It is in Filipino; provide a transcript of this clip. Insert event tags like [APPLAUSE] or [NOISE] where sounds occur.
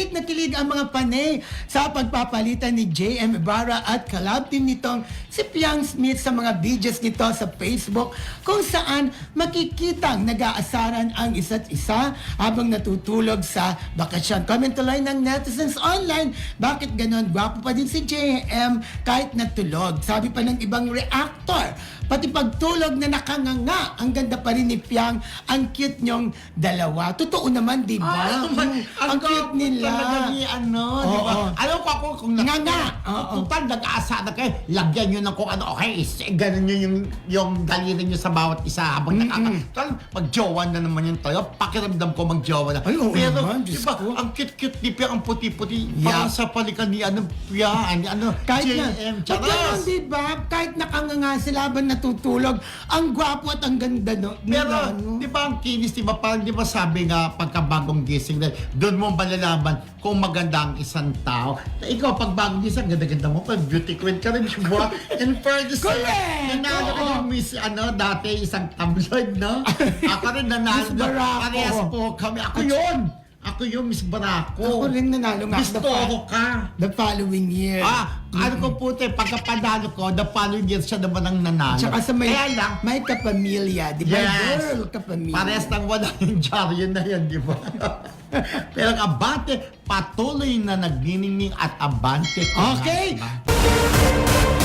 kilig na kilig ang mga panay sa pagpapalitan ni J.M. Ibarra at kalab team nitong si Piang Smith sa mga videos nito sa Facebook kung saan makikitang nag-aasaran ang isa't isa habang natutulog sa bakasyon. Comment tuloy ng netizens online, bakit ganon? Gwapo pa din si J.M. kahit natulog. Sabi pa ng ibang reactor, pati pagtulog na nakanganga, ang ganda pa rin ni Piang, ang cute niyong dalawa. Totoo naman, di ba? Ah, Mm, ang cute nila. Talaga ni ano, di ba? Oo. Alam ko ako kung Nga nga. Oo. Total, nag-aasa na kayo. Lagyan nyo ng kung ano. Okay, is, eh, ganun nyo yung, yung daliri nyo sa bawat isa habang nakaka... Total, mag-jowa na naman yung tayo. Pakiramdam ko mag-jowa na. Ay, oo Pero, naman, di ba, ko. ang cute-cute ni Pia, ang puti-puti. Yeah. Parang sa palikan ni ano, Pia, ni ano, Kahit na, JM, ganun, Charas. di ba? Kahit nakanganga sila habang natutulog, ang gwapo at ang ganda no, Pero, di ba ang kinis, di ba, parang di ba sabi nga, pagkabagong gising na, doon mo malalaman kung maganda ang isang tao. Na ikaw, pag bagong gising, ganda-ganda mo pa, beauty queen ka rin, diba? [LAUGHS] In fairness, Correct! nanalo ka ng Miss, ano, dati isang tabloid, no? [LAUGHS] Ako rin nanalo. Miss Barako. Parehas po kami. Ako yun! Ako yun, Miss Barako. Ako rin nanalo nga. Toro fa- ka. the following year. Ah, ano ko po, te, pagkapanalo ko, the following year siya naman ang nanalo. Tsaka sa may, Kaya lang, may kapamilya, di ba? Yes. Girl kapamilya. Pares nang wala [LAUGHS] yung dyaryo na yan, di ba? [LAUGHS] Pero ang abante, patuloy na nagniningning at abante. Okay. Diba?